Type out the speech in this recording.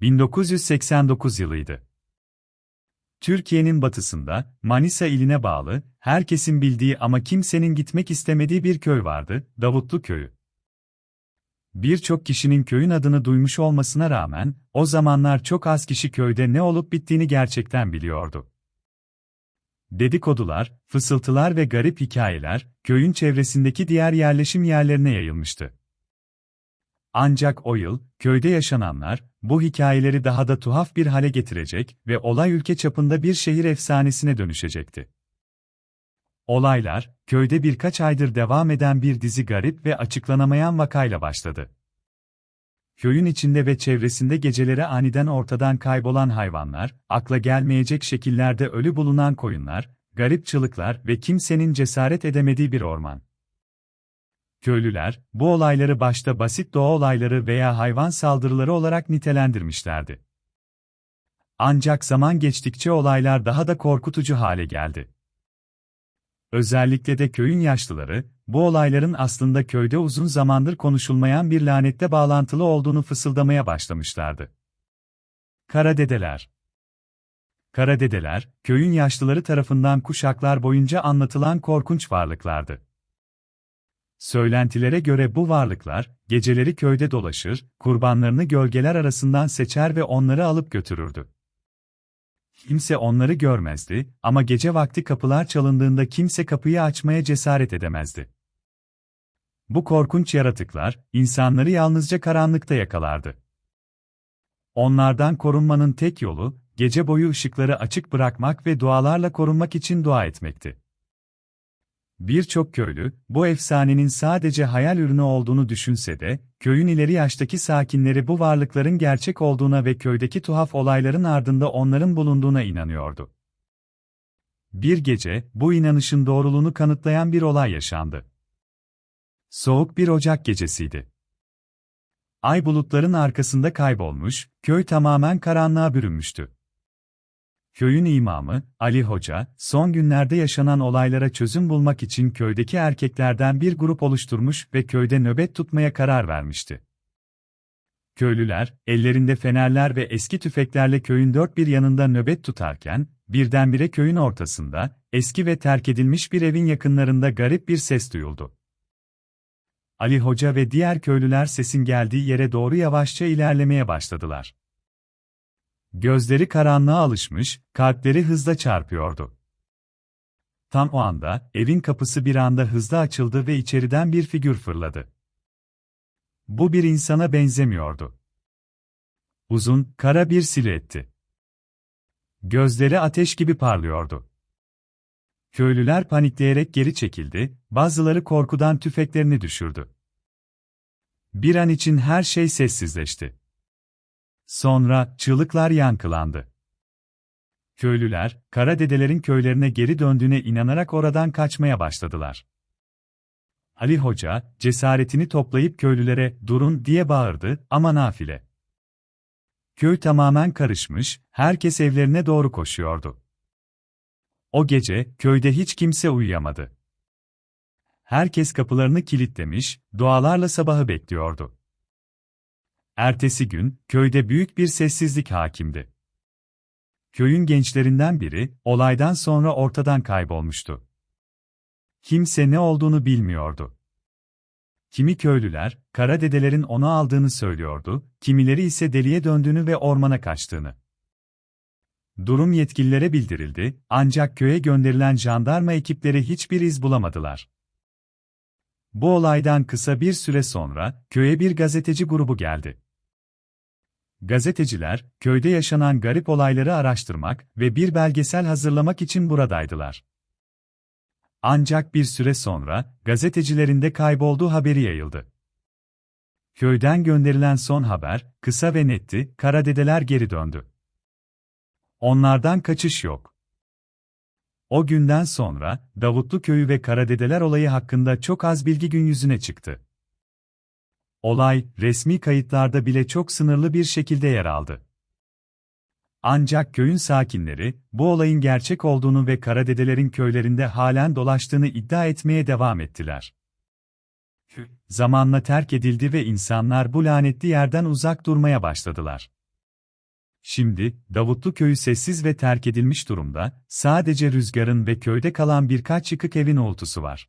1989 yılıydı. Türkiye'nin batısında, Manisa iline bağlı, herkesin bildiği ama kimsenin gitmek istemediği bir köy vardı, Davutlu Köyü. Birçok kişinin köyün adını duymuş olmasına rağmen, o zamanlar çok az kişi köyde ne olup bittiğini gerçekten biliyordu. Dedikodular, fısıltılar ve garip hikayeler, köyün çevresindeki diğer yerleşim yerlerine yayılmıştı. Ancak o yıl, köyde yaşananlar, bu hikayeleri daha da tuhaf bir hale getirecek ve olay ülke çapında bir şehir efsanesine dönüşecekti. Olaylar, köyde birkaç aydır devam eden bir dizi garip ve açıklanamayan vakayla başladı. Köyün içinde ve çevresinde gecelere aniden ortadan kaybolan hayvanlar, akla gelmeyecek şekillerde ölü bulunan koyunlar, garip çığlıklar ve kimsenin cesaret edemediği bir orman. Köylüler, bu olayları başta basit doğa olayları veya hayvan saldırıları olarak nitelendirmişlerdi. Ancak zaman geçtikçe olaylar daha da korkutucu hale geldi. Özellikle de köyün yaşlıları, bu olayların aslında köyde uzun zamandır konuşulmayan bir lanette bağlantılı olduğunu fısıldamaya başlamışlardı. Karadedeler Karadedeler, köyün yaşlıları tarafından kuşaklar boyunca anlatılan korkunç varlıklardı. Söylentilere göre bu varlıklar, geceleri köyde dolaşır, kurbanlarını gölgeler arasından seçer ve onları alıp götürürdü. Kimse onları görmezdi ama gece vakti kapılar çalındığında kimse kapıyı açmaya cesaret edemezdi. Bu korkunç yaratıklar, insanları yalnızca karanlıkta yakalardı. Onlardan korunmanın tek yolu, gece boyu ışıkları açık bırakmak ve dualarla korunmak için dua etmekti. Birçok köylü, bu efsanenin sadece hayal ürünü olduğunu düşünse de, köyün ileri yaştaki sakinleri bu varlıkların gerçek olduğuna ve köydeki tuhaf olayların ardında onların bulunduğuna inanıyordu. Bir gece, bu inanışın doğruluğunu kanıtlayan bir olay yaşandı. Soğuk bir Ocak gecesiydi. Ay bulutların arkasında kaybolmuş, köy tamamen karanlığa bürünmüştü. Köyün imamı, Ali Hoca, son günlerde yaşanan olaylara çözüm bulmak için köydeki erkeklerden bir grup oluşturmuş ve köyde nöbet tutmaya karar vermişti. Köylüler, ellerinde fenerler ve eski tüfeklerle köyün dört bir yanında nöbet tutarken, birdenbire köyün ortasında, eski ve terk edilmiş bir evin yakınlarında garip bir ses duyuldu. Ali Hoca ve diğer köylüler sesin geldiği yere doğru yavaşça ilerlemeye başladılar. Gözleri karanlığa alışmış, kalpleri hızla çarpıyordu. Tam o anda, evin kapısı bir anda hızla açıldı ve içeriden bir figür fırladı. Bu bir insana benzemiyordu. Uzun, kara bir silüetti. Gözleri ateş gibi parlıyordu. Köylüler panikleyerek geri çekildi, bazıları korkudan tüfeklerini düşürdü. Bir an için her şey sessizleşti. Sonra çığlıklar yankılandı. Köylüler, kara dedelerin köylerine geri döndüğüne inanarak oradan kaçmaya başladılar. Ali Hoca, cesaretini toplayıp köylülere, durun diye bağırdı ama nafile. Köy tamamen karışmış, herkes evlerine doğru koşuyordu. O gece, köyde hiç kimse uyuyamadı. Herkes kapılarını kilitlemiş, dualarla sabahı bekliyordu. Ertesi gün, köyde büyük bir sessizlik hakimdi. Köyün gençlerinden biri, olaydan sonra ortadan kaybolmuştu. Kimse ne olduğunu bilmiyordu. Kimi köylüler, kara dedelerin onu aldığını söylüyordu, kimileri ise deliye döndüğünü ve ormana kaçtığını. Durum yetkililere bildirildi, ancak köye gönderilen jandarma ekipleri hiçbir iz bulamadılar. Bu olaydan kısa bir süre sonra, köye bir gazeteci grubu geldi. Gazeteciler, köyde yaşanan garip olayları araştırmak ve bir belgesel hazırlamak için buradaydılar. Ancak bir süre sonra, gazetecilerin de kaybolduğu haberi yayıldı. Köyden gönderilen son haber, kısa ve netti, karadedeler geri döndü. Onlardan kaçış yok. O günden sonra, Davutlu Köyü ve Karadedeler olayı hakkında çok az bilgi gün yüzüne çıktı. Olay, resmi kayıtlarda bile çok sınırlı bir şekilde yer aldı. Ancak köyün sakinleri, bu olayın gerçek olduğunu ve karadedelerin köylerinde halen dolaştığını iddia etmeye devam ettiler. Zamanla terk edildi ve insanlar bu lanetli yerden uzak durmaya başladılar. Şimdi, Davutlu köyü sessiz ve terk edilmiş durumda, sadece rüzgarın ve köyde kalan birkaç yıkık evin uğultusu var.